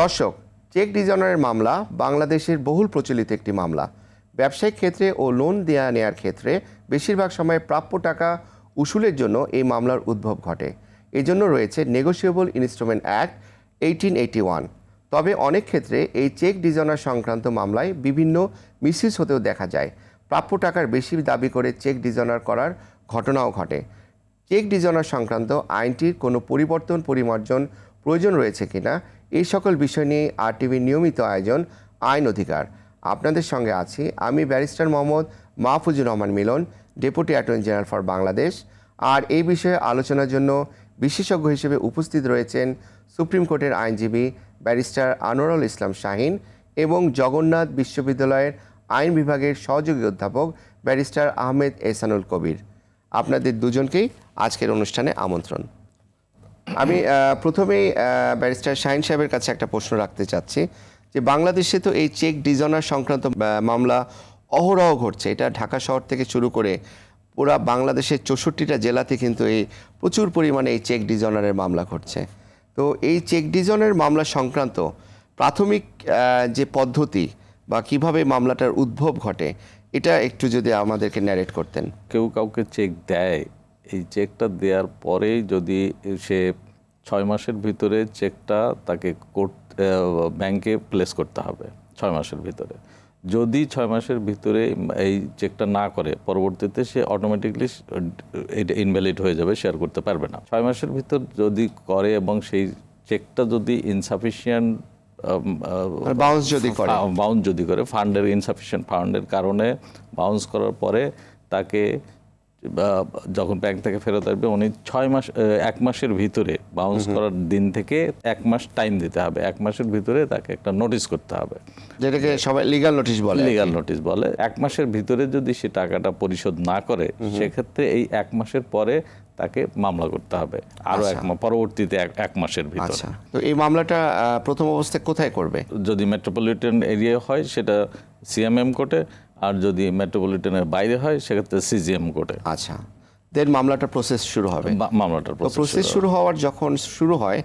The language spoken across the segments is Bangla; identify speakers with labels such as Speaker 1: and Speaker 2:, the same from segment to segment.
Speaker 1: দর্শক, চেক ডিজনারের মামলা বাংলাদেশের বহুল প্রচলিত একটি মামলা। ব্যবসায়িক ক্ষেত্রে ও লোন দেয়া নেয়ার ক্ষেত্রে বেশিরভাগ সময় প্রাপ্য টাকা উসুলের জন্য এই মামলার উদ্ভব ঘটে। এজন্য রয়েছে negotiable instrument act eighteen eighty one তবে অনেক ক্ষেত্রে এই চেক ডিজনার সংক্রান্ত মামলায় বিভিন্ন মিসইউজ হতেও দেখা যায়। প্রাপ্য টাকার বেশি দাবি করে চেক ডিজনার করার ঘটনাও ঘটে। চেক ডিজনার সংক্রান্ত আইনটির কোনো পরিবর্তন, পরিমার্জন প্রয়োজন রয়েছে কিনা এই সকল বিষয় নিয়ে আরটিভির নিয়মিত আয়োজন, আইন অধিকার। আপনাদের সঙ্গে আছি আমি barrister Mohammad Mahfuzur Rahman Milon, deputy attorney general for Bangladesh. আর এই বিষয়ে আলোচনার জন্য বিশেষজ্ঞ হিসেবে উপস্থিত রয়েছেন সুপ্রিম কোর্টের আইনজীবী ব্যারিস্টার আনোয়ারুল ইসলাম শাহিন এবং জগন্নাথ বিশ্ববিদ্যালয়ের আইন বিভাগের সহযোগী অধ্যাপক ব্যারিস্টার আহমেদ এহসানুল কবির। আপনাদের দুজনকেই আজকের অনুষ্ঠানে আমন্ত্রণ। আমি প্রথমেই ব্যারিস্টার শাহিন সাহেবের কাছে একটা প্রশ্ন রাখতে চাচ্ছি যে বাংলাদেশে তো এই চেক ডিজনার সংক্রান্ত মামলা অহরহ ঘটছে। এটা ঢাকা শহর থেকে শুরু করে পুরা বাংলাদেশের চৌষট্টিটা জেলাতে কিন্তু এই প্রচুর পরিমাণে এই চেক ডিজনারের মামলা ঘটছে। তো এই চেক ডিজনের মামলা সংক্রান্ত প্রাথমিক যে পদ্ধতি বা কীভাবে মামলাটার উদ্ভব ঘটে, এটা একটু যদি আমাদেরকে ন্যারেট করতেন।
Speaker 2: কেউ কাউকে চেক দেয় এই চেকটা দেওয়ার পরেই যদি সে ছয় মাসের ভিতরে চেকটা তাকে কোর্ট ব্যাংকে প্লেস করতে হবে ছয় মাসের ভিতরে। যদি ছয় মাসের ভিতরে এই চেকটা না করে পরবর্তীতে সে অটোমেটিকলি এটা ইনভ্যালিড হয়ে যাবে শেয়ার করতে পারবে না। ছয় মাসের ভিতর যদি করে এবং সেই চেকটা যদি ইনসাফিসিয়েন্ট
Speaker 1: বাউন্স যদি করে।
Speaker 2: বাউন্স যদি করে ফান্ডের ইনসাফিসিয়েন্ট ফান্ডের কারণে বাউন্স করার পরে তাকে যখন ব্যাংক থেকে ফেরত আসবে উনি ছয় মাস এক মাসের ভিতরে বাউন্স করার দিন থেকে এক মাস টাইম দিতে হবে। এক মাসের ভিতরে তাকে একটা নোটিশ করতে হবে।
Speaker 1: যেটাকে সবাই লিগাল নোটিশ বলে
Speaker 2: লিগাল নোটিশ বলে। এক মাসের ভিতরে যদি সে টাকাটা পরিশোধ না করে সেক্ষেত্রে এই এক মাসের পরে তাকে মামলা করতে হবে। আরও এক মাস পরবর্তীতে এক- এক মাসের ভিতরে।
Speaker 1: আচ্ছা। তো এই মামলাটা প্রথম অবস্থায় কোথায় করবে?
Speaker 2: যদি মেট্রোপলিটন এরিয়া হয় সেটা সিএমএম কোর্টে আর যদি মেট্রোপলিটনের বাইরে হয় সেক্ষেত্রে সিজিএম কোর্টে।
Speaker 1: আচ্ছা দেন মামলাটা প্রসেস শুরু হবে।
Speaker 2: মামলাটার
Speaker 1: প্রসেস শুরু হওয়ার যখন শুরু হয়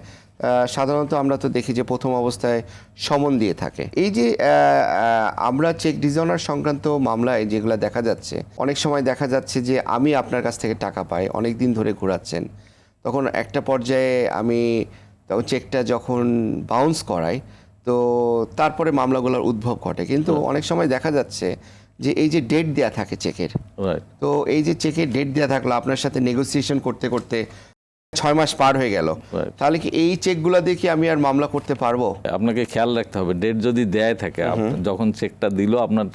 Speaker 1: সাধারণত আমরা তো দেখি যে প্রথম অবস্থায় সমন দিয়ে থাকে। এই যে আমরা চেক ডিজনার সংক্রান্ত মামলায় যেগুলো দেখা যাচ্ছে অনেক সময় দেখা যাচ্ছে যে আমি আপনার কাছ থেকে টাকা পাই অনেক দিন ধরে ঘোরাচ্ছেন। তখন একটা পর্যায়ে আমি তখন চেকটা যখন বাউন্স করাই তো তারপরে মামলাগুলোর উদ্ভব ঘটে। কিন্তু অনেক সময় দেখা যাচ্ছে যে এই যে ডেট দেয়া থাকে চেকের তো এই যে চেকের ডেট দেওয়া থাকল আপনার সাথে নেগোসিয়েশন করতে করতে ছয় মাস পার হয়ে গেল। তাহলে কি এই চেকগুলো দিয়ে কি আমি আর মামলা করতে পারব?
Speaker 2: আপনাকে খেয়াল রাখতে হবে ডেট যদি দেয় থাকে যখন চেকটা দিল আপনার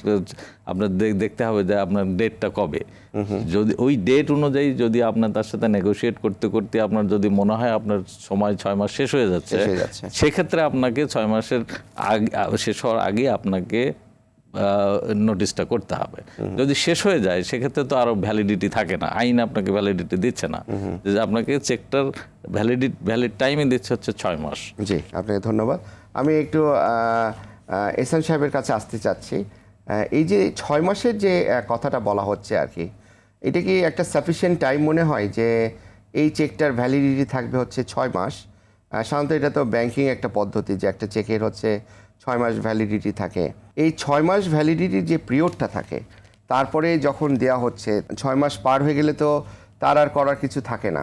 Speaker 2: আপনার দেখতে হবে যে আপনার ডেটটা কবে। যদি ওই ডেট অনুযায়ী যদি আপনার তার সাথে নেগোশিয়েট করতে করতে আপনার যদি মনে হয় আপনার সময় ছয় মাস শেষ হয়ে যাচ্ছে
Speaker 1: শেষ হয়ে যাচ্ছে।
Speaker 2: সেক্ষেত্রে আপনাকে ছয় মাসের আগে শেষ হওয়ার আগে আপনাকে নোটিশটা করতে হবে। যদি শেষ হয়ে যায় সেক্ষেত্রে তো আরও ভ্যালিডিটি থাকে না। আইন আপনাকে ভ্যালিডিটি দিচ্ছে না। যে আপনাকে চেকটার ভ্যালিডি ভ্যালিড টাইমে দিচ্ছে হচ্ছে ছয় মাস।
Speaker 1: জি আপনাকে ধন্যবাদ। আমি একটু এসান সাহেবের কাছে আসতে চাচ্ছি। এই যে ছয় মাসের যে কথাটা বলা হচ্ছে আর কি এটা কি একটা সাফিসিয়েন্ট টাইম মনে হয় যে এই চেকটার ভ্যালিডিটি থাকবে হচ্ছে ছয় মাস? সাধারণত এটা তো ব্যাংকিং একটা পদ্ধতি যে একটা চেকের হচ্ছে ছয় মাস ভ্যালিডিটি থাকে। এই ছয় মাস ভ্যালিডিটির যে পিরিয়ডটা থাকে, তারপরে যখন দেয়া হচ্ছে, ছয় মাস পার হয়ে গেলে তো তার আর করার কিছু থাকে না।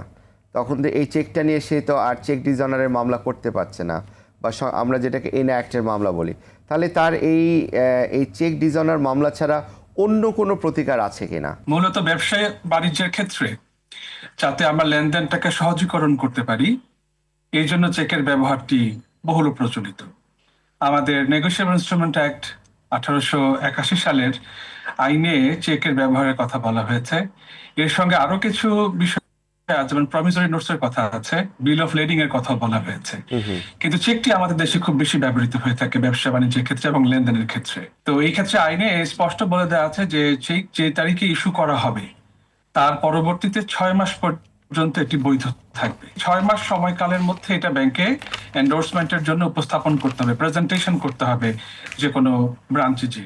Speaker 1: তখন তো এই চেকটা নিয়ে সে তো আর চেক ডিজনারের মামলা করতে পারছে না, বা আমরা যেটাকে এন অ্যাক্টের মামলা বলি। তাহলে তার এই এই চেক ডিজনার মামলা ছাড়া অন্য কোনো প্রতিকার আছে কিনা?
Speaker 3: মূলত ব্যবসায় বাণিজ্যের ক্ষেত্রে, যাতে আমরা লেনদেনটাকে সহজীকরণ করতে পারি, এই জন্য চেকের ব্যবহারটি বহুল প্রচলিত। আমাদের নেগোসিয়েবল ইনস্ট্রুমেন্ট অ্যাক্ট আঠারোশো একাশি সালের আইনে চেকের ব্যবহারের কথা বলা হয়েছে। এর সঙ্গে আরও কিছু বিষয় যেমন প্রমিসরি নোটসের কথা আছে বিল অফ লেডিং এর কথা বলা হয়েছে। কিন্তু চেকটি আমাদের দেশে খুব বেশি ব্যবহৃত হয়ে থাকে ব্যবসা বাণিজ্যের ক্ষেত্রে এবং লেনদেনের ক্ষেত্রে। তো এই ক্ষেত্রে আইনে স্পষ্ট বলে দেওয়া আছে যে চেক যে তারিখে ইস্যু করা হবে তার পরবর্তীতে ছয় মাস পর্যন্ত এটি বৈধ থাকবে। ছয় মাস সময়কালের মধ্যে এটা ব্যাংকে এন্ডোর্সমেন্টের জন্য উপস্থাপন করতে হবে প্রেজেন্টেশন করতে হবে যে কোনো ব্রাঞ্চে যে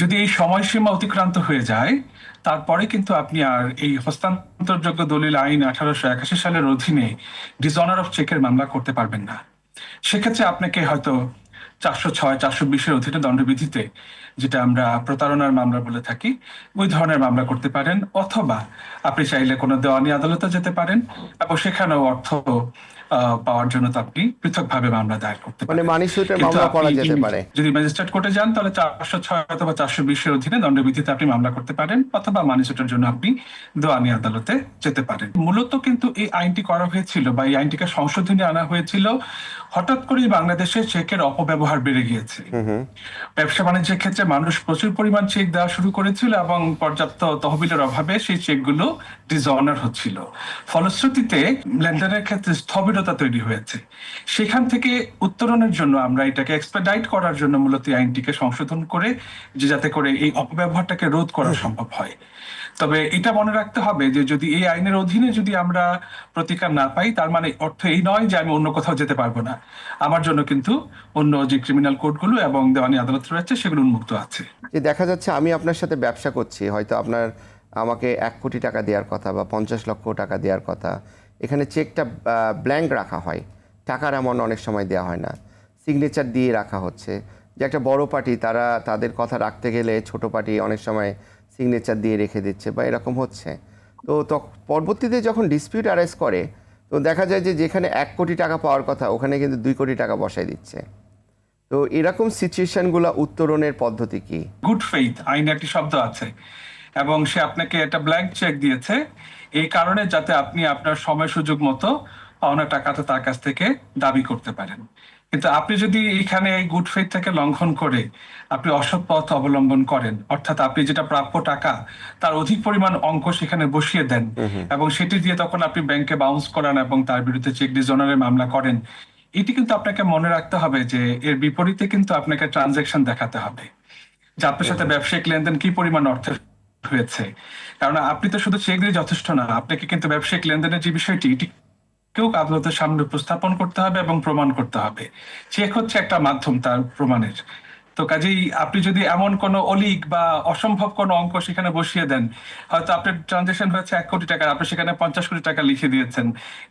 Speaker 3: যদি এই সময়সীমা অতিক্রান্ত হয়ে যায়, তারপরে কিন্তু আপনি আর এই হস্তান্তরযোগ্য দলিল আইন আঠারোশো একাশি সালের অধীনে ডিসঅনার অফ চেকের মামলা করতে পারবেন না। সেক্ষেত্রে আপনাকে হয়তো চারশো ছয়, চারশো বিশের অধীনে দণ্ডবিধিতে যেটা আমরা প্রতারণার মামলা বলে থাকি, ওই ধরনের মামলা করতে পারেন। অথবা আপনি চাইলে কোনো দেওয়ানি আদালতে যেতে পারেন। এবং সেখানেও অর্থ পাওয়ার জন্য তো আপনি পৃথকভাবে মামলা দায়ের করতে
Speaker 1: মানে
Speaker 3: পারেন।
Speaker 1: মানি সুইটের মামলা করা যেতে পারে।
Speaker 3: যদি ম্যাজিস্ট্রেট কোর্টে যান তাহলে চারশো ছয় অথবা চারশো বিশের অধীনে দণ্ডবিধিতে আপনি মামলা করতে পারেন অথবা মানিসুটের জন্য আপনি দেওয়ানি আদালতে যেতে পারেন। মূলত কিন্তু এই আইনটি করা হয়েছিল বা এই আইনটিকে সংশোধনী আনা হয়েছিল হঠাৎ করেই বাংলাদেশে চেকের অপব্যবহার বেড়ে গিয়েছে। ব্যবসা বাণিজ্যের ক্ষেত্রে মানুষ প্রচুর পরিমাণ চেক দেওয়া শুরু করেছিল এবং পর্যাপ্ত তহবিলের অভাবে সেই চেকগুলো ডিসঅনার হচ্ছিল। ফলশ্রুতিতে লেনদেনের ক্ষেত্রে স্থবিরতা তৈরি হয়েছে। সেখান থেকে উত্তরণের জন্য আমরা এটাকে এক্সপেডাইট করার জন্য মূলত এই আইনটিকে সংশোধন করে যে যাতে করে এই অপব্যবহারটাকে রোধ করা সম্ভব হয়। তবে এটা মনে রাখতে হবে যে যদি এই আইনের অধীনে যদি আমরা প্রতিকার না পাই তার মানে অর্থ এই নয় যে আমি অন্য কোথাও যেতে পারব না। আমার জন্য কিন্তু অন্য যে ক্রিমিনাল কোর্টগুলো এবং দেওয়ানি আদালত রয়েছে সেগুলো উন্মুক্ত আছে।
Speaker 1: যে দেখা যাচ্ছে আমি আপনার সাথে ব্যবসা করছি হয়তো আপনার আমাকে এক কোটি টাকা দেওয়ার কথা বা পঞ্চাশ লক্ষ টাকা দেওয়ার কথা। এখানে চেকটা ব্ল্যাঙ্ক রাখা হয়। টাকার এমন অনেক সময় দেওয়া হয় না। সিগনেচার দিয়ে রাখা হচ্ছে। যে একটা বড় পার্টি তারা তাদের কথা রাখতে গেলে ছোট পার্টি অনেক সময় সিগনেচার দিয়ে রেখে দিচ্ছে বা এরকম হচ্ছে। তো পরবর্তীতে যখন ডিসপিউট অ্যারেস্ট করে, তো দেখা যায় যে যেখানে এক কোটি টাকা পাওয়ার কথা, ওখানে কিন্তু দুই কোটি টাকা বসায় দিচ্ছে। তো এরকম সিচুয়েশনগুলো উত্তরণের পদ্ধতি কি?
Speaker 3: গুড ফেইথ আইনে একটি শব্দ আছে। এবং সে আপনাকে একটা ব্ল্যাঙ্ক চেক দিয়েছে। এই কারণে যাতে আপনি আপনার সময় সুযোগ মতো পাওনা টাকাটা তার কাছ থেকে দাবি করতে পারেন। কিন্তু আপনি যদি এখানে এই গুড ফেইথটাকে লঙ্ঘন করে আপনি অসৎ পথ অবলম্বন করেন অর্থাৎ আপনি যেটা প্রাপ্য টাকা তার অধিক পরিমাণ অঙ্ক সেখানে বসিয়ে দেন এবং সেটি দিয়ে তখন আপনি ব্যাংকে বাউন্স করান এবং তার বিরুদ্ধে চেক ডিজনারের মামলা করেন এটি কিন্তু আপনাকে মনে রাখতে হবে যে এর বিপরীতে কিন্তু আপনাকে ট্রানজেকশন দেখাতে হবে। যে আপনার সাথে ব্যবসায়িক লেনদেন কি পরিমাণ অর্থের হয়েছে। কারণ আপনি তো শুধু চেক দিয়ে যথেষ্ট না, আপনাকে কিন্তু ব্যবসায়িক লেনদেনের যে বিষয়টি এটিকেও আদালতের সামনে উপস্থাপন করতে হবে এবং প্রমাণ করতে হবে। চেক হচ্ছে একটা মাধ্যম তার প্রমাণের। তো কাজেই আপনি যদি এমন কোনো অলিক বা অসম্ভব কোনো অঙ্ক সেখানে বসিয়ে দেন, হয়তো আপনার ট্রানজেকশন হয়েছে এক কোটি টাকা আপনি সেখানে পঞ্চাশ কোটি টাকা লিখে দিয়েছেন।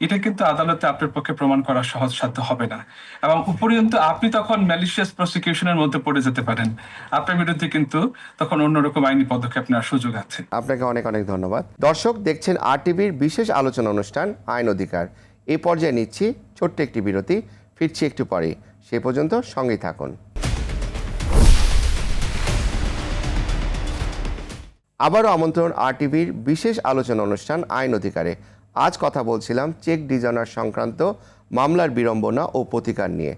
Speaker 3: এটা কিন্তু আদালতে আপনার পক্ষে প্রমাণ করা সহজ সাধ্য হবে না। এবং উপরন্ত আপনি তখন ম্যালিশিয়াস প্রসিকিউশনের মধ্যে পড়ে যেতে পারেন। আপনার বিরুদ্ধে কিন্তু তখন অন্যরকম আইনি পদক্ষেপ নেওয়ার সুযোগ আছে।
Speaker 1: আপনাকে অনেক অনেক ধন্যবাদ। দর্শক, দেখছেন আর টিভির বিশেষ আলোচনা অনুষ্ঠান, আইন অধিকার। এই পর্যায়ে নিচ্ছি ছোট্ট একটি বিরতি, ফিরছি একটু পরে। সে পর্যন্ত সঙ্গেই থাকুন। আবারও আমন্ত্রণ আর টিভির বিশেষ আলোচনা অনুষ্ঠান আইন অধিকারে। আজ কথা বলছিলাম চেক ডিজাইনার সংক্রান্ত মামলার বিড়ম্বনা ও প্রতিকার নিয়ে।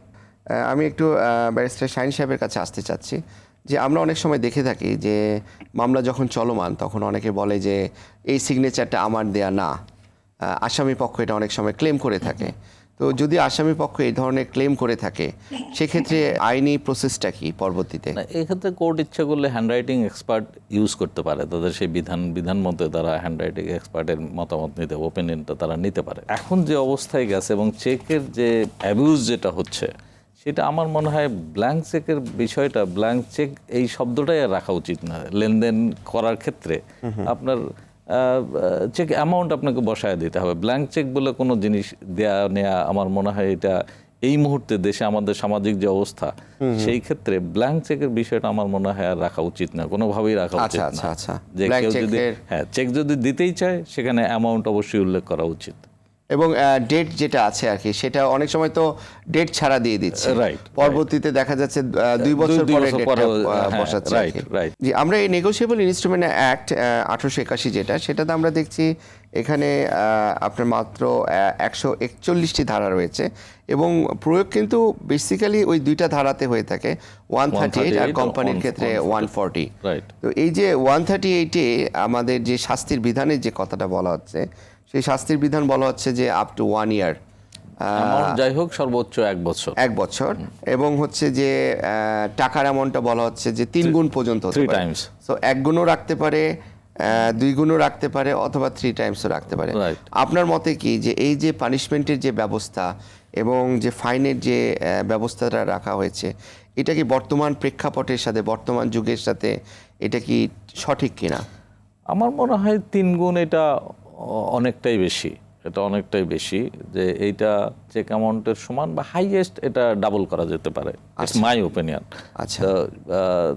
Speaker 1: আমি একটু ব্যারিস্টার শাহিন সাহেবের কাছে আসতে চাচ্ছি যে আমরা অনেক সময় দেখে থাকি যে মামলা যখন চলমান তখন অনেকে বলে যে এই সিগনেচারটা আমার দেয়া না। আসামি পক্ষ এটা অনেক সময় ক্লেম করে থাকে। তো যদি আসামি পক্ষ এই ধরনের ক্লেম করে থাকে সেক্ষেত্রে আইনি প্রসেসটা কি পরবর্তীতে?
Speaker 2: এক্ষেত্রে কোর্ট ইচ্ছা করলে হ্যান্ডরাইটিং এক্সপার্ট ইউজ করতে পারে। তাদের সেই বিধান বিধান মতে তারা হ্যান্ডরাইটিং এক্সপার্টের মতামত নিতে ওপিনিয়নটা তারা নিতে পারে। এখন যে অবস্থায় গেছে এবং চেকের যে অ্যাবিউজ যেটা হচ্ছে সেটা আমার মনে হয় ব্ল্যাঙ্ক চেকের বিষয়টা ব্ল্যাঙ্ক চেক এই শব্দটাই আর রাখা উচিত না। লেনদেন করার ক্ষেত্রে আপনার চেক অ্যামাউন্ট আপনাকে বসায় দিতে হবে। ব্ল্যাঙ্ক চেক বলে কোনো জিনিস দেয়া নেয়া আমার মনে হয় এটা এই মুহূর্তে দেশে আমাদের সামাজিক যে অবস্থা সেই ক্ষেত্রে ব্ল্যাঙ্ক চেকের বিষয়টা আমার মনে হয় আর রাখা উচিত না। কোনোভাবেই রাখা উচিত
Speaker 1: আচ্ছা, আচ্ছা,
Speaker 2: না।
Speaker 1: আচ্ছা।
Speaker 2: যে কেউ যদি হ্যাঁ চেক যদি দিতেই চায় সেখানে অ্যামাউন্ট অবশ্যই উল্লেখ করা উচিত।
Speaker 1: এবং ডেট যেটা আছে আর কি সেটা অনেক সময় তো ডেট ছাড়া দিয়ে দিচ্ছে। পরবর্তীতে দেখা যাচ্ছে দুই বছর পরে
Speaker 2: হ্যাঁ,
Speaker 1: বসাচ্ছে. জি আমরা এই নেগোসিয়েবল ইনস্ট্রুমেন্ট অ্যাক্ট আঠারোশো একাশি যেটা সেটাতে আমরা দেখছি এখানে আপনার মাত্র একশো একচল্লিশটি ধারা রয়েছে এবং প্রয়োগ কিন্তু বেসিক্যালি ওই দুইটা ধারাতে হয়ে থাকে ওয়ান থার্টি এইট আর কোম্পানির ক্ষেত্রে ওয়ান ফর্টি তো এই যে ওয়ান থার্টি এইটে আমাদের যে শাস্তির বিধানের যে কথাটা বলা হচ্ছে সেই শাস্তির বিধান বলা হচ্ছে যে আপ টু ওয়ান ইয়ার
Speaker 2: যাই হোক সর্বোচ্চ এক বছর।
Speaker 1: এক বছর। এবং হচ্ছে যে টাকার অ্যামাউন্টটা বলা হচ্ছে যে তিন গুণ পর্যন্ত হতে
Speaker 2: Three
Speaker 1: পারে। সো এক গুণও রাখতে পারে দুই গুণও রাখতে পারে অথবা থ্রি টাইমসও রাখতে পারে. আপনার মতে কি যে এই যে পানিশমেন্টের যে ব্যবস্থা এবং যে ফাইনের যে ব্যবস্থাটা রাখা হয়েছে এটা কি বর্তমান প্রেক্ষাপটের সাথে বর্তমান যুগের সাথে এটা কি সঠিক কিনা?
Speaker 2: আমার মনে হয় তিন গুণ এটা অনেকটাই বেশি এটা অনেকটাই বেশি যে এইটা চেক অ্যামাউন্টের সমান বা হাইয়েস্ট এটা ডাবল করা যেতে পারে ইটস মাই ওপিনিয়ন
Speaker 1: আচ্ছা।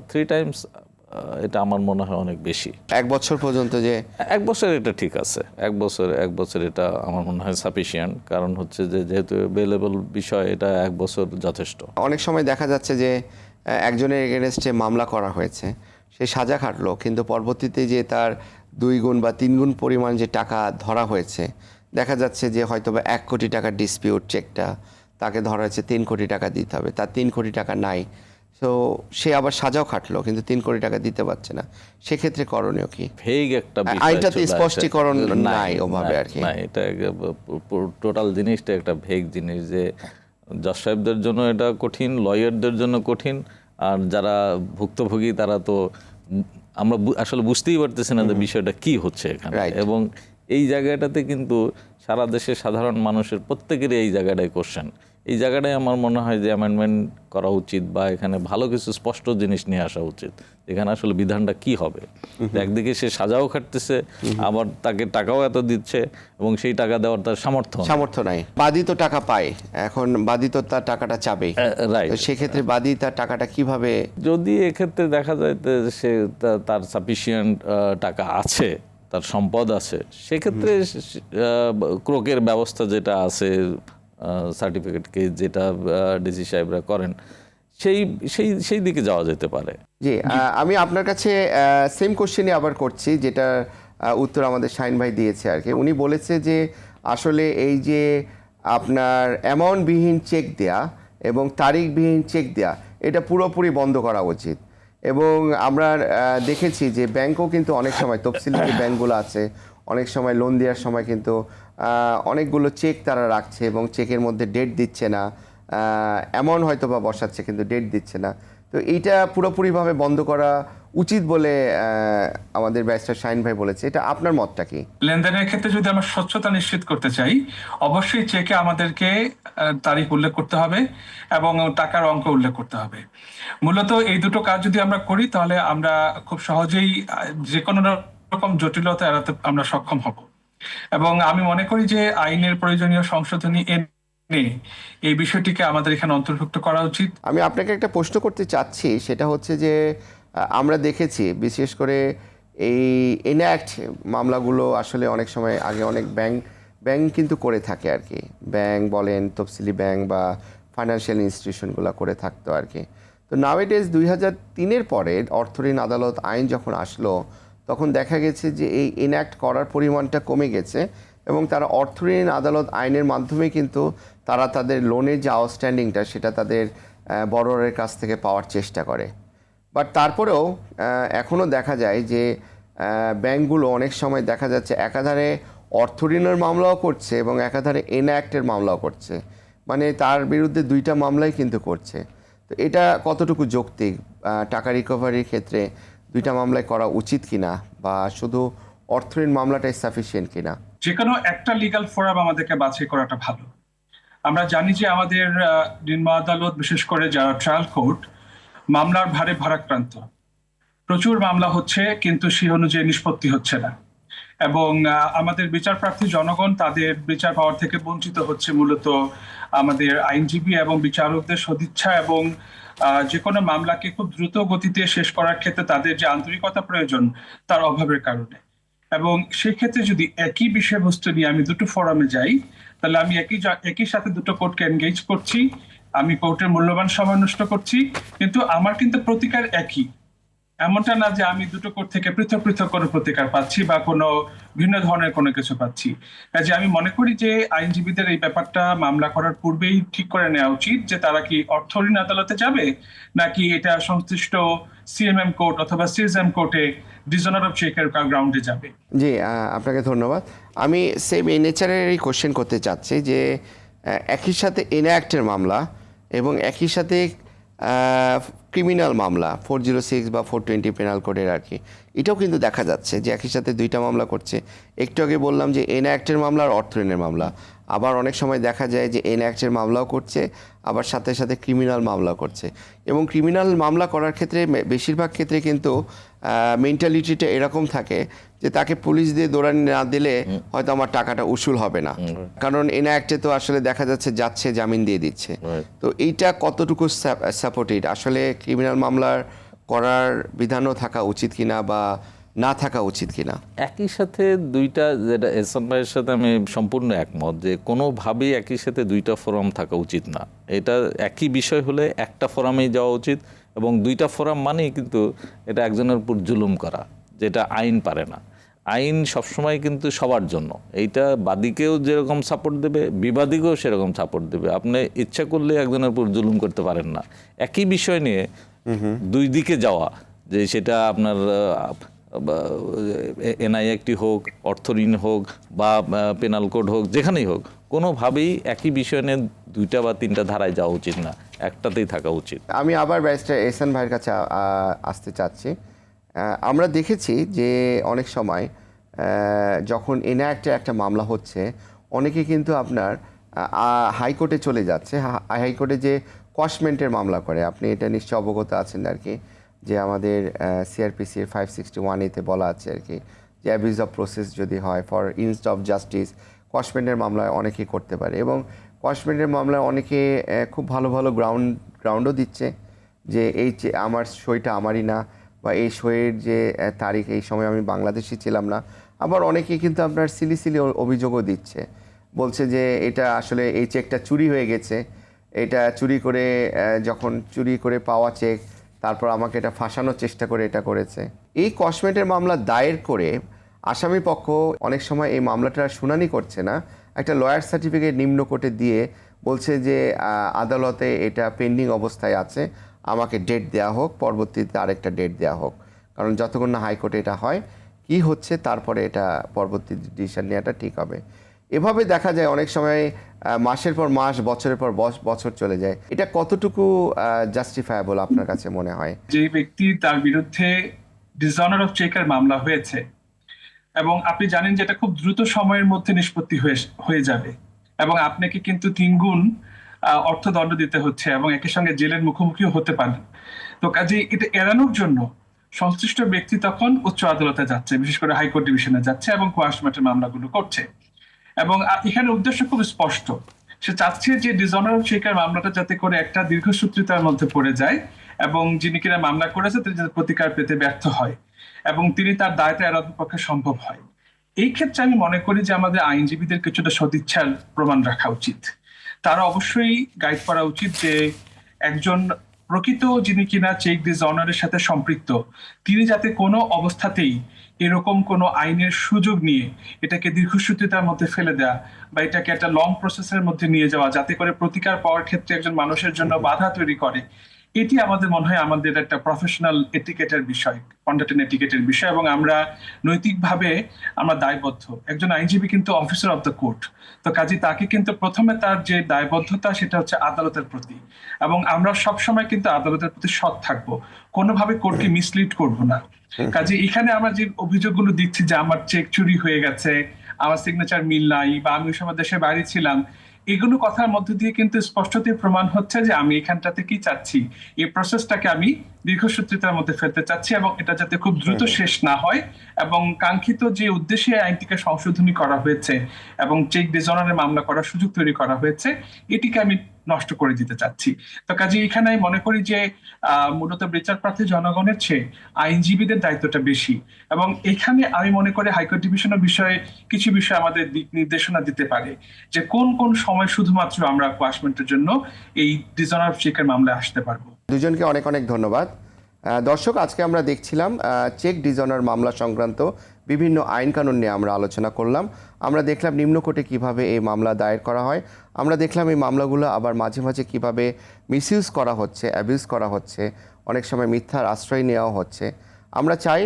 Speaker 2: থ্রি টাইমস এটা আমার মনে হয় অনেক বেশি।
Speaker 1: এক বছর পর্যন্ত যে
Speaker 2: এক বছর এটা ঠিক আছে এক বছর এক বছর এটা আমার মনে হয় সাফিসিয়েন্ট কারণ হচ্ছে যে যেহেতু অ্যাভেলেবল বিষয় এটা এক বছর যথেষ্ট।
Speaker 1: অনেক সময় দেখা যাচ্ছে যে একজনের এগেনস্টে মামলা করা হয়েছে সে সাজা খাটলো কিন্তু পরবর্তীতে যে তার দুই গুণ বা তিন গুণ পরিমাণ যে টাকা ধরা হয়েছে দেখা যাচ্ছে যে হয়তো বা এক কোটি টাকার ডিসপিউট চেকটা তাকে ধরা হয়েছে তিন কোটি টাকা দিতে হবে তার তিন কোটি টাকা নাই। তো সে আবার সাজাও খাটলো কিন্তু তিন কোটি টাকা দিতে পারছে না। সেক্ষেত্রে করণীয় কি?
Speaker 2: ভেগ একটা
Speaker 1: আইনটাতে স্পষ্টীকরণ
Speaker 2: নাই,
Speaker 1: ওভাবে আর কি।
Speaker 2: এটা টোটাল জিনিসটা একটা ভেগ জিনিস যে জজ সাহেবদের জন্য এটা কঠিন লয়ারদের জন্য কঠিন আর যারা ভুক্তভোগী তারা তো আমরা আসলে বুঝতেই পারতেছি না যে বিষয়টা কি হচ্ছে এখানে। এবং এই জায়গাটাতে কিন্তু সারা দেশের সাধারণ মানুষের প্রত্যেকেরই এই জায়গাটায় কোশ্চেন এই জায়গাটায় আমার মনে হয় যে অ্যামেন্ডমেন্ট করা উচিত বা এখানে ভালো কিছু স্পষ্ট জিনিস নিয়ে আসা উচিত। এখানে আসলে বিধানটা কি হবে? একদিকে সে সাজাও খাটতেছে আবার তাকে টাকাও এত দিচ্ছে এবং সেই টাকা দেওয়ার তার সামর্থ্য
Speaker 1: সামর্থ্য নাই। বাদী তো টাকা পায়। এখন বাদী তো তার টাকাটা চাবেই
Speaker 2: রাইট
Speaker 1: সেক্ষেত্রে বাদী তার টাকাটা কীভাবে
Speaker 2: যদি এক্ষেত্রে দেখা যায় যে সে তার সাফিসিয়েন্ট টাকা আছে তার সম্পদ আছে সেক্ষেত্রে ক্রোকের ব্যবস্থা যেটা আছে সার্টিফিকেটকে যেটা ডিসি সাহেবরা করেন সেই সেই সেই দিকে যাওয়া যেতে পারে।
Speaker 1: জি আমি আপনার কাছে সেম কোশ্চেনই আবার করছি যেটা উত্তর আমাদের শাইন ভাই দিয়েছে আর কি। উনি বলেছে যে আসলে এই যে আপনার অ্যামাউন্টবিহীন চেক দেয়া এবং তারিখবিহীন চেক দেয়া এটা পুরোপুরি বন্ধ করা উচিত। এবং আমরা দেখেছি যে ব্যাংকও কিন্তু অনেক সময় তফসিলি যে ব্যাংকগুলো আছে অনেক সময় লোন দেওয়ার সময় কিন্তু অনেকগুলো চেক তারা রাখছে এবং চেকের মধ্যে ডেট দিচ্ছে না। এমন হয়তো বা বসাচ্ছে কিন্তু ডেট দিচ্ছে না। তো এইটা পুরোপুরিভাবে বন্ধ করা উচিত বলে আমাদের ব্যারিস্টার শাইন ভাই বলেছে। এটা আপনার মতটা কি?
Speaker 3: লেনদেনের ক্ষেত্রে যদি আমরা স্বচ্ছতা নিশ্চিত করতে চাই, অবশ্যই চেকে আমাদেরকে তারিখ উল্লেখ করতে হবে এবং টাকার অঙ্ক উল্লেখ করতে হবে। মূলত এই দুটো কাজ যদি আমরা করি, তাহলে আমরা খুব সহজেই যে কোনো রকম জটিলতা এড়াতে আমরা সক্ষম হব। এবং আমি মনে করি যে আইনের প্রয়োজনীয় সংশোধনী এনে এই বিষয়টিকে আমাদের এখানে অন্তর্ভুক্ত করা উচিত।
Speaker 1: আমি আপনাকে একটা প্রশ্ন করতে চাচ্ছি, সেটা হচ্ছে যে আমরা দেখেছি, বিশেষ করে এই এনঅ্যাক্ট মামলাগুলো আসলে অনেক সময় আগে অনেক ব্যাংক ব্যাংক কিন্তু করে থাকে আর কি। ব্যাংক বলেন, তফসিলি ব্যাংক বা ফাইন্যান্সিয়াল ইনস্টিটিউশনগুলো করে থাকতো আর কি। তো নাওয়েডেজ দুই হাজার তিনের পরে অর্থঋণ আদালত আইন যখন আসলো তখন দেখা গেছে যে এই এনঅ্যাক্ট করার পরিমাণটা কমে গেছে এবং তারা অর্থঋণ আদালত আইনের মাধ্যমে কিন্তু তারা তাদের লোনের যে আউটস্ট্যান্ডিংটা সেটা তাদের বড়রের কাছ থেকে পাওয়ার চেষ্টা করে। বাট তারপরেও এখনও দেখা যায় যে ব্যাংকগুলো অনেক সময় দেখা যাচ্ছে একাধারে অর্থঋণের মামলাও করছে এবং একাধারে এনঅ্যাক্টের মামলাও করছে। মানে তার বিরুদ্ধে দুইটা মামলাই কিন্তু করছে। তো এটা কতটুকু যৌক্তিক টাকা রিকভারির ক্ষেত্রে দুইটা মামলায় করা উচিত কিনা বা শুধু অর্থঋণ মামলাটাই সাফিসিয়েন্ট কিনা?
Speaker 3: যে কোনো একটা লিগাল ফোরাম আমাদেরকে বাছাই করাটা ভালো। আমরা জানি যে আমাদের নিম্ন আদালত, বিশেষ করে যারা ট্রায়াল কোর্ট মামলার ভারে ভারাক্রান্ত। প্রচুর মামলা হচ্ছে, কিন্তু সে অনুযায়ী নিষ্পত্তি হচ্ছে না। এবং আমাদের বিচার প্রার্থী জনগণ তাদের বিচার পাওয়ার থেকে বঞ্চিত হচ্ছে মূলত আমাদের আইনজীবী এবং বিচারকদের সদিচ্ছা এবং যে কোনো মামলাকে খুব দ্রুত গতিতে শেষ করার ক্ষেত্রে তাদের যে আন্তরিকতা প্রয়োজন তার অভাবের কারণে। এবং সেক্ষেত্রে যদি একই বিষয়বস্তু নিয়ে আমি দুটো ফোরামে যাই, তাহলে আমি একই একই সাথে দুটো কোর্টকে এনগেজ করছি, আমি কোর্টের মূল্যবান সময় নষ্ট করছি, কিন্তু আমার কিন্তু প্রতিকার একই। এমনটা না যে আমি দুটো কোর্ট থেকে পৃথক পৃথক কোনো প্রতিকার পাচ্ছি বা কোনো ভিন্ন ধরনের কোনো কিছু পাচ্ছি। কাজে আমি মনে করি যে আইনজীবীদের এই ব্যাপারটা মামলা করার পূর্বেই ঠিক করে নেওয়া উচিত যে তারা কি অর্থ ঋণ আদালতে যাবে নাকি এটা সংশ্লিষ্ট সিএমএম কোর্ট অথবা সিএসএম কোর্টে ডিজনার অফ চেকের গ্রাউন্ডে যাবে?
Speaker 1: জি আপনাকে ধন্যবাদ। আমি সেম এই নেচারেরই কোশ্চেন করতে চাচ্ছি যে একই সাথে এনঅ্যাক্টের মামলা এবং একই সাথে ক্রিমিনাল মামলা ফোর জিরো সিক্স বা ফোর টোয়েন্টি পেনাল কোডের আর কি। এটাও কিন্তু দেখা যাচ্ছে যে একই সাথে দুইটা মামলা করছে। একটু আগে বললাম যে এন অ্যাক্টের মামলা আর অর্থঋণের মামলা। আবার অনেক সময় দেখা যায় যে এন অ্যাক্টের মামলাও করছে, আবার সাথে সাথে ক্রিমিনাল মামলা করছে। এবং ক্রিমিনাল মামলা করার ক্ষেত্রে বেশিরভাগ ক্ষেত্রে কিন্তু মেন্টালিটিটা এরকম থাকে যে তাকে পুলিশ দিয়ে দৌড়ানি না দিলে হয়তো আমার টাকাটা উসুল হবে না। কারণ এনঅ্যাক্টে তো আসলে দেখা যাচ্ছে যাচ্ছে জামিন দিয়ে দিচ্ছে। তো এইটা কতটুকু সাপোর্টেড আসলে ক্রিমিনাল মামলার করার বিধানও থাকা উচিত কিনা বা না থাকা উচিত কিনা?
Speaker 2: একই সাথে দুইটা যেটা এহসান ভাইয়ের সাথে আমি সম্পূর্ণ একমত যে কোনোভাবেই একই সাথে দুইটা ফোরাম থাকা উচিত না। এটা একই বিষয় হলে একটা ফোরামেই যাওয়া উচিত এবং দুইটা ফোরাম মানেই কিন্তু এটা একজনের উপর জুলুম করা। যেটা আইন পারে না। আইন সবসময় কিন্তু সবার জন্য। এইটা বাদীকেও যেরকম সাপোর্ট দেবে বিবাদীকেও সেরকম সাপোর্ট দেবে। আপনি ইচ্ছা করলে একজনের উপর জুলুম করতে পারেন না। একই বিষয় নিয়ে দুই দিকে যাওয়া যে সেটা আপনার এনআই একটি হোক অর্থ ঋণ হোক বা পেনাল কোড হোক যেখানেই হোক কোনোভাবেই একই বিষয় নিয়ে দুইটা বা তিনটা ধারায় যাওয়া উচিত না। একটাতেই থাকা উচিত।
Speaker 1: আমি আবার ব্যারিস্টার এহসান ভাইয়ের কাছে আসতে চাচ্ছি। আমরা দেখেছি যে অনেক সময় যখন এনআক্টে একটা মামলা হচ্ছে, অনেকে কিন্তু আপনার হাইকোর্টে চলে যাচ্ছে। হাইকোর্টে যে কসমেন্টের মামলা করে, আপনি এটা নিশ্চয় অবগত আছেন আর কি যে আমাদের সিআরপিসি ফাইভ সিক্সটি ওয়ান এতে বলা আছে আর কি যে অ্যাবিউজ অফ প্রসেস যদি হয় ফর ইনস্ট অফ জাস্টিস কসমেন্টের মামলায় অনেকে করতে পারে। এবং কসমেন্টের মামলায় অনেকে খুব ভালো ভালো গ্রাউন্ড গ্রাউন্ডও দিচ্ছে, যে এই আমার সইটা আমারই না বা এই শোয়ের যে তারিখ, এই সময় আমি বাংলাদেশি ছিলাম না, আবার অনেকে কিন্তু আপনার সিলি সিলি অভিযোগও দিচ্ছে। বলছে যে, এটা আসলে এই চেকটা চুরি হয়ে গেছে। এটা চুরি করে যখন চুরি করে পাওয়া চেক, তারপর আমাকে এটা ফাঁসানোর চেষ্টা করে এটা করেছে। এই কসমেটের মামলা দায়ের করে আসামি পক্ষ অনেক সময় এই মামলাটা শুনানি করছে না। একটা লয়ার সার্টিফিকেট নিম্ন কোর্টে দিয়ে বলছে যে আদালতে এটা পেন্ডিং অবস্থায় আছে। আমাকে ডেট দেওয়া হোক, পরবর্তীতে আরেকটা ডেট দেওয়া হোক। কারণ যতক্ষণ না হাইকোর্টে এটা হয়, কি হচ্ছে তারপরে এটা পরবর্তী ডিসিশন নেওয়াটা ঠিক হবে। এভাবে দেখা যায় অনেক সময় মাসের পর মাস, বছরের পর বছর চলে যায়। এটা কতটুকু জাস্টিফায়াবল আপনার কাছে মনে হয়?
Speaker 3: যে ব্যক্তি তার বিরুদ্ধে ডিসঅনার অফ চেকের মামলা হয়েছে, এবং আপনি জানেন যে এটা খুব দ্রুত সময়ের মধ্যে নিষ্পত্তি হয়ে যাবে। এবং আপনাকে কিন্তু তিনগুণ অর্থদণ্ড দিতে হচ্ছে এবং একই সঙ্গে জেলের মুখোমুখিও হতে পারেন তো কাজে এটা এড়ানোর জন্য সংশ্লিষ্ট ব্যক্তি তখন উচ্চ আদালতে যাচ্ছে, বিশেষ করে হাইকোর্ট ডিভিশনে যাচ্ছে এবং কোয়াশমেটের মামলাগুলো করছে। এবং এখানে উদ্দেশ্য খুব স্পষ্ট। সে চাচ্ছে যে ডিসঅনার চেকের মামলাটা যাতে করে একটা দীর্ঘসূত্রিতার মধ্যে পড়ে যায় এবং যিনি কিনা মামলা করেছে তিনি যাতে প্রতিকার পেতে ব্যর্থ হয় এবং তিনি তার দায়টা এড়ানোর পক্ষে সম্ভব হয়। এই ক্ষেত্রে আমি মনে করি যে আমাদের আইনজীবীদের কিছুটা সদিচ্ছার প্রমাণ রাখা উচিত। তারা অবশ্যই গাইড করা উচিত যে একজন প্রকৃত যিনি কিনা চেক ডিসঅনারের সাথে সম্পৃক্ত, তিনি যাতে কোনো অবস্থাতেই এরকম কোনো আইনের সুযোগ নিয়ে এটাকে দীর্ঘসূত্রিতার মধ্যে ফেলে দেওয়া বা এটাকে একটা লং প্রসেসের মধ্যে নিয়ে যাওয়া, যাতে করে প্রতিকার পাওয়ার ক্ষেত্রে একজন মানুষের জন্য বাধা তৈরি করে। এটি আমাদের মনে হয় আমাদের একটা প্রফেশনাল এটিকেটের বিষয় কন্ডাক্ট এটিকেটের বিষয় এবং আমরা নৈতিকভাবে আমরা দায়বদ্ধ। একজন আইনজীবী কিন্তু অফিসার অফ দ্য কোর্ট তো কাজে তাকে কিন্তু প্রথমে তার যে দায়বদ্ধতা সেটা হচ্ছে আদালতের প্রতি এবং আমরা সবসময় কিন্তু আদালতের প্রতি সৎ থাকব। কোনোভাবে কোর্টকে মিসলিড করব না। কাজে এখানে আমরা যে অভিযোগগুলো দিচ্ছি যে আমার চেক চুরি হয়ে গেছে আমার সিগনেচার মিল নাই বা আমি ওই সময় দেশের বাইরে ছিলাম এগুলো কথার মধ্যে দিয়ে কিন্তু স্পষ্টতই প্রমাণ হচ্ছে যে আমি এখানটাতে কি চাচ্ছি। এই প্রসেসটাকে আমি দীর্ঘসূত্রিতার মধ্যে ফেলতে চাচ্ছি এবং এটা যাতে খুব দ্রুত শেষ না হয় এবং কাঙ্ক্ষিত যে উদ্দেশ্যে আইনটিকে সংশোধনী করা হয়েছে এবং চেক ডিজনারের মামলা করার সুযোগ তৈরি করা হয়েছে এটিকে আমি নষ্ট করে দিতে চাচ্ছি। তো কাজে এখানে আমি মনে করি যে মূলত বিচার প্রার্থী জনগণের চেয়ে আইনজীবীদের দায়িত্বটা বেশি। এবং এখানে আমি মনে করি হাইকোর্ট ডিভিশনের বিষয়ে কিছু বিষয় আমাদের দিক নির্দেশনা দিতে পারে যে, কোন কোন সময় শুধুমাত্র আমরা কোয়াশমেন্টের জন্য এই ডিজনার চেকের মামলায় আসতে পারব।
Speaker 1: দুজনকে অনেক অনেক ধন্যবাদ। দর্শক, আজকে আমরা দেখছিলাম চেক ডিজনার মামলা সংক্রান্ত বিভিন্ন আইন কানুন নিয়ে আমরা আলোচনা করলাম। আমরা দেখলাম নিম্নকোর্টে কীভাবে এই মামলা দায়ের করা হয়। আমরা দেখলাম এই মামলাগুলো আবার মাঝে মাঝে কীভাবে মিসইউজ করা হচ্ছে, অ্যাবিউজ করা হচ্ছে, অনেক সময় মিথ্যার আশ্রয় নেওয়া হচ্ছে। আমরা চাই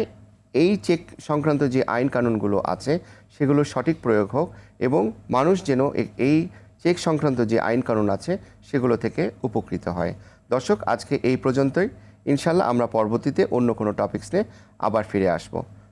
Speaker 1: এই চেক সংক্রান্ত যে আইন কানুনগুলো আছে সেগুলো সঠিক প্রয়োগ হোক এবং মানুষ যেন এই চেক সংক্রান্ত যে আইন কানুন আছে, সেগুলো থেকে উপকৃত হয়। দর্শক, আজকে এই পর্যন্তই। ইনশাল্লাহ আমরা পরবর্তীতে অন্য কোনো টপিকস নিয়ে আবার ফিরে আসব।